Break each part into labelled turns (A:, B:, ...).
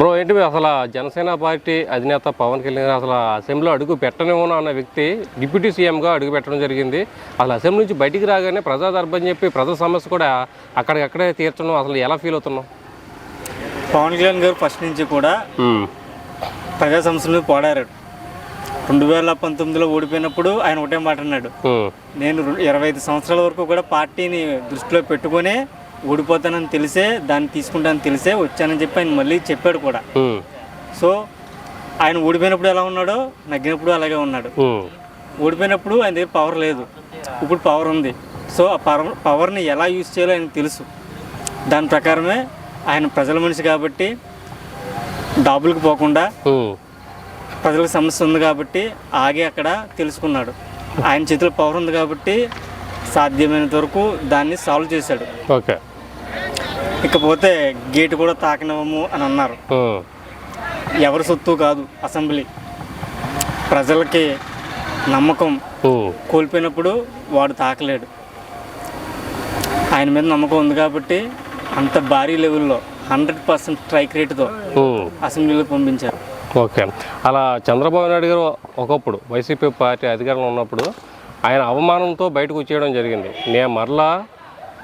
A: Bro ఏంటి అసలు Janasena party అధినేత పవన్ కళ్యాణ్ గారు అసలు అసెంబ్లీలో అడుగు పెట్టనివ్వను అన్న వ్యక్తి డిప్యూటీ సీఎంగా అడుగు పెట్టడం జరిగింది. అసలు అసెంబ్లీ నుంచి బయటికి రాగానే ప్రజా దర్భని చెప్పి ప్రజల సమస్య కూడా అక్కడికక్కడే తీర్చడం అసలు ఎలా ఫీల్ అవుతున్నాం
B: పవన్ కళ్యాణ్ గారు ఫస్ట్ నుంచి కూడా ప్రజా సమస్యల మీద పోరాడారు రెండు వేల పంతొమ్మిదిలో ఓడిపోయినప్పుడు ఆయన ఒకటే మాట అన్నాడు. నేను ఇరవై ఐదు సంవత్సరాల వరకు కూడా పార్టీని దృష్టిలో పెట్టుకొని ఓడిపోతానని తెలిసే దాన్ని తీసుకుంటానని తెలిసే వచ్చానని చెప్పి ఆయన మళ్ళీ చెప్పాడు కూడా. సో ఆయన ఓడిపోయినప్పుడు ఎలా ఉన్నాడో నగ్గినప్పుడు అలాగే ఉన్నాడు. ఓడిపోయినప్పుడు ఆయన దగ్గర పవర్ లేదు. ఇప్పుడు పవర్ ఉంది. సో ఆ పవర్ పవర్ని ఎలా యూజ్ చేయాలో ఆయనకు తెలుసు. దాని ప్రకారమే ఆయన ప్రజల మనిషి కాబట్టి డాబులకు పోకుండా ప్రజలకు సమస్య ఉంది కాబట్టి ఆగి అక్కడ తెలుసుకున్నాడు. ఆయన చేతిలో పవర్ ఉంది కాబట్టి సాధ్యమైనంత వరకు దాన్ని సాల్వ్ చేశాడు.
A: ఓకే.
B: ఇకపోతే గేటు కూడా తాకనివ్వము అని అన్నారు. ఎవరి సొత్తు కాదు అసెంబ్లీ. ప్రజలకి నమ్మకం కోల్పోయినప్పుడు వాడు తాకలేడు. ఆయన మీద నమ్మకం ఉంది కాబట్టి అంత భారీ లెవెల్లో హండ్రెడ్ పర్సెంట్ స్ట్రైక్ రేటుతో అసెంబ్లీలో పంపించారు.
A: ఓకే. అలా చంద్రబాబు నాయుడు గారు ఒకప్పుడు వైసీపీ పార్టీ అధికారంలో ఉన్నప్పుడు ఆయన అవమానంతో బయటకు వచ్చేయడం జరిగింది. నేను మరలా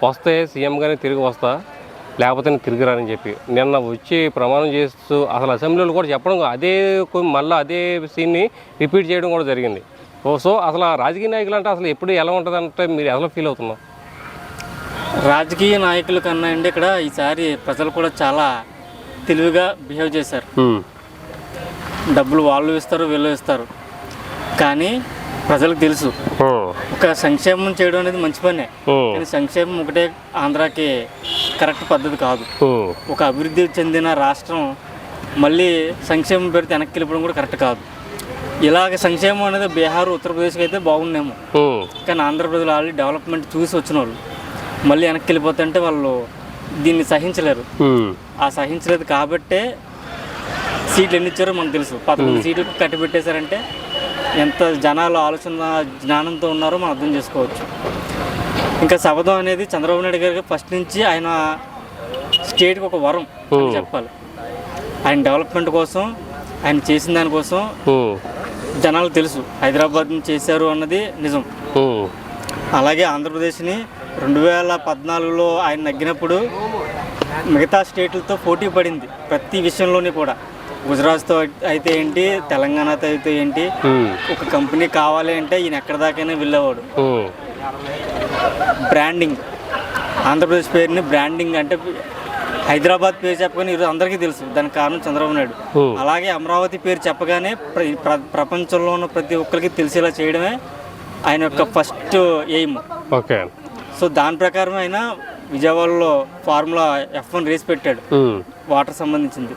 A: వస్తే సీఎంగానే తిరిగి వస్తా లేకపోతే నేను తిరిగి రానని చెప్పి. నిన్న వచ్చి ప్రమాణం చేస్తూ అసలు అసెంబ్లీలో కూడా చెప్పడం అదే మళ్ళీ అదే సీన్ని రిపీట్ చేయడం కూడా జరిగింది. ఓ సో అసలు ఆ రాజకీయ నాయకులు అంటే అసలు ఎప్పుడు ఎలా ఉంటుంది అంటే మీరు ఎలా ఫీల్ అవుతున్నాం
B: రాజకీయ నాయకుల కన్నా అండి ఇక్కడ ఈసారి ప్రజలు కూడా చాలా తెలివిగా బిహేవ్ చేశారు. డబ్బులు వాళ్ళు ఇస్తారు వీళ్ళు ఇస్తారు. కానీ ప్రజలకు తెలుసు. ఒక సంక్షేమం చేయడం అనేది మంచి పనే. కానీ సంక్షేమం ఒకటే ఆంధ్రాకి కరెక్ట్ పద్ధతి కాదు. ఒక అభివృద్ధి చెందిన రాష్ట్రం మళ్ళీ సంక్షేమం పెడితే వెనక్కి వెళ్ళిపోవడం కూడా కరెక్ట్ కాదు. ఇలాగ సంక్షేమం అనేది బీహార్ ఉత్తరప్రదేశ్కి అయితే బాగుండేమో కానీ ఆంధ్రప్రదేశ్ ఆల్రెడీ డెవలప్మెంట్ చూసి వచ్చిన వాళ్ళు మళ్ళీ వెనక్కి వెళ్ళిపోతుంటే వాళ్ళు దీన్ని సహించలేరు. ఆ సహించలేదు కాబట్టే సీట్లు ఎన్ని ఇచ్చారో మనకు తెలుసు. పదకొండు సీట్లు కట్టి పెట్టేశారంటే ఎంత జనాలు ఆలోచన జ్ఞానంతో ఉన్నారో మనం అర్థం చేసుకోవచ్చు. ఇంకా శబదం అనేది చంద్రబాబు నాయుడు గారికి ఫస్ట్ నుంచి ఆయన స్టేట్కి ఒక వరం అని చెప్పాలి. ఆయన డెవలప్మెంట్ కోసం ఆయన చేసిన దానికోసం జనాలు తెలుసు. హైదరాబాద్ చేశారు అన్నది నిజం. అలాగే ఆంధ్రప్రదేశ్ని రెండు వేల పద్నాలుగులో ఆయన నగ్గినప్పుడు మిగతా స్టేట్లతో పోటీ పడింది ప్రతి విషయంలోని కూడా. గుజరాత్తో అయితే ఏంటి తెలంగాణతో అయితే ఏంటి ఒక కంపెనీ కావాలి అంటే ఈయన ఎక్కడి దాకైనా వెళ్ళేవాడు. బ్రాండింగ్. ఆంధ్రప్రదేశ్ పేరుని బ్రాండింగ్ అంటే హైదరాబాద్ పేరు చెప్పగానే ఈరోజు అందరికీ తెలుసు. దానికి కారణం చంద్రబాబు నాయుడు. అలాగే అమరావతి పేరు చెప్పగానే ప్ర- ప్ర- ప్రపంచంలో ఉన్న ప్రతి ఒక్కరికి తెలిసేలా చేయడమే ఆయన యొక్క ఫస్ట్ ఎయిమ్.
A: ఓకే.
B: సో దాని ప్రకారం ఆయన విజయవాడలో ఫార్ములా ఎఫ్ వన్ రేస్ పెట్టాడు. వాటర్ సంబంధించింది.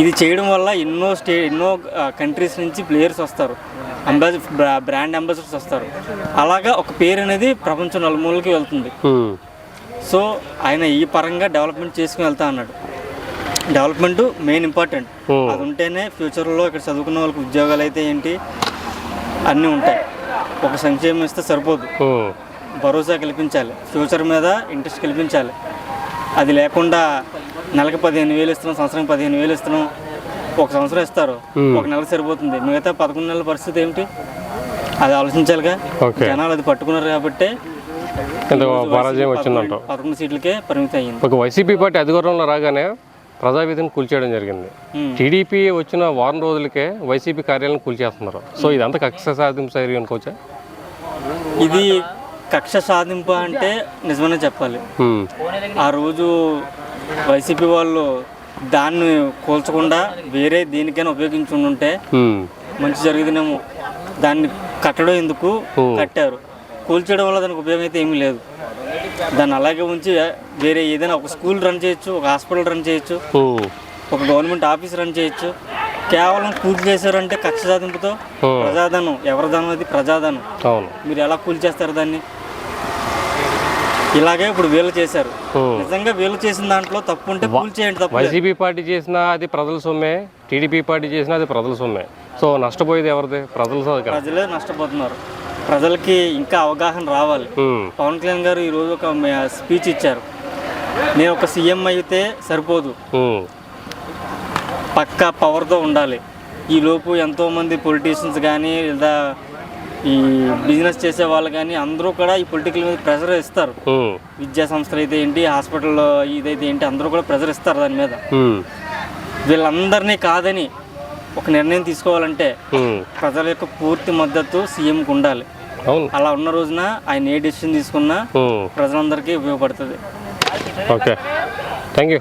B: ఇది చేయడం వల్ల ఎన్నో స్టే ఎన్నో కంట్రీస్ నుంచి ప్లేయర్స్ వస్తారు. అంబాసి బ్రాండ్ అంబాసిడర్స్ వస్తారు. అలాగా ఒక పేరు అనేది ప్రపంచం నలుమూలకి వెళ్తుంది. సో ఆయన ఈ పరంగా డెవలప్మెంట్ చేసుకుని వెళ్తా అన్నాడు. డెవలప్మెంట్ మెయిన్ ఇంపార్టెంట్ అది ఉంటేనే ఫ్యూచర్లో ఇక్కడ చదువుకున్న వాళ్ళకి ఉద్యోగాలు అయితే ఏంటి అన్నీ ఉంటాయి. ఒక సంక్షేమం ఇస్తే సరిపోదు. భరోసా కల్పించాలి. ఫ్యూచర్ మీద ఇంట్రెస్ట్ కల్పించాలి. అది లేకుండా నెలకు పదిహేను వేలు ఇస్తున్నాం సంవత్సరం పదిహేను వేలు ఇస్తున్నాం. ఒక సంవత్సరం ఇస్తారు. ఒక నెల సరిపోతుంది. మిగతా పదకొండు నెలల పరిస్థితి ఏమిటి? అది ఆలోచించాలిగా. జనాలు అది పట్టుకున్నారు కాబట్టి
A: ఇంత పరాజయం వచ్చిందంట
B: పదకొండు సీట్లకే పరిమితి అయ్యింది.
A: ఒక వైసీపీ పార్టీ అధికారంలో రాగానే ప్రజావేదిని కూల్చేయడం జరిగింది. టీడీపీ వచ్చిన వారం రోజులకే వైసీపీ కార్యాలయం కూల్చేస్తున్నారు. సో ఇదంతా కక్ష సాధింపు సరి అనుకోవచ్చా
B: ఇది కక్ష సాధింపు అంటే నిజమనే చెప్పాలి. ఆ రోజు వైసీపీ వాళ్ళు దాన్ని కూల్చకుండా వేరే దేనికైనా ఉపయోగించి ఉంటే. మంచి జరుగుతుందేమో దాన్ని కట్టడం ఎందుకు? కట్టారు. కూల్చడం వల్ల దానికి ఉపయోగం అయితే ఏమీ లేదు. దాన్ని అలాగే ఉంచి వేరే ఏదైనా ఒక స్కూల్ రన్ చేయొచ్చు ఒక హాస్పిటల్ రన్ చేయొచ్చు. ఒక గవర్నమెంట్ ఆఫీస్ రన్ చేయొచ్చు. కేవలం కూల్ చేశారంటే కక్ష సాధింపుతో ప్రజాధనం ఎవరి ధనం అది? ప్రజాధనం. మీరు ఎలా కూల్ చేస్తారు దాన్ని? ఇలాగే ఇప్పుడు వీళ్ళు చేశారు. నిజంగా వీళ్ళు చేసిన దాంట్లో తప్పు ఉంటే కూల్ చేయండి తప్పు.
A: వైసీపీ పార్టీ చేసినా అది ప్రజల సొమ్మే టీడీపీ పార్టీ చేసినా అది ప్రజల సొమ్మే. సో నష్టపోయేది ఎవరిది? ప్రజల
B: ప్రజలే నష్టపోతున్నారు. ప్రజలకి ఇంకా అవగాహన రావాలి. పవన్ కళ్యాణ్ గారు ఈరోజు ఒక స్పీచ్ ఇచ్చారు. నేను ఒక సీఎం అయితే సరిపోదు. పక్కా పవర్తో ఉండాలి. ఈ లోపు ఎంతోమంది పొలిటీషియన్స్ కానీ లేదా ఈ బిజినెస్ చేసే వాళ్ళు కానీ అందరూ కూడా ఈ పొలిటికల్ మీద ప్రెషర్ ఇస్తారు విద్యా సంస్థలు అయితే ఏంటి హాస్పిటల్లో ఇదైతే ఏంటి అందరూ కూడా ప్రెషర్ ఇస్తారు దాని మీద. వీళ్ళందరినీ కాదని ఒక నిర్ణయం తీసుకోవాలంటే. ప్రజల యొక్క పూర్తి మద్దతు సీఎంకి ఉండాలి. అలా ఉన్న రోజున ఆయన ఏ డెసిషన్ తీసుకున్నా ప్రజలందరికీ ఉపయోగపడుతుంది.
A: ఓకే. Thank you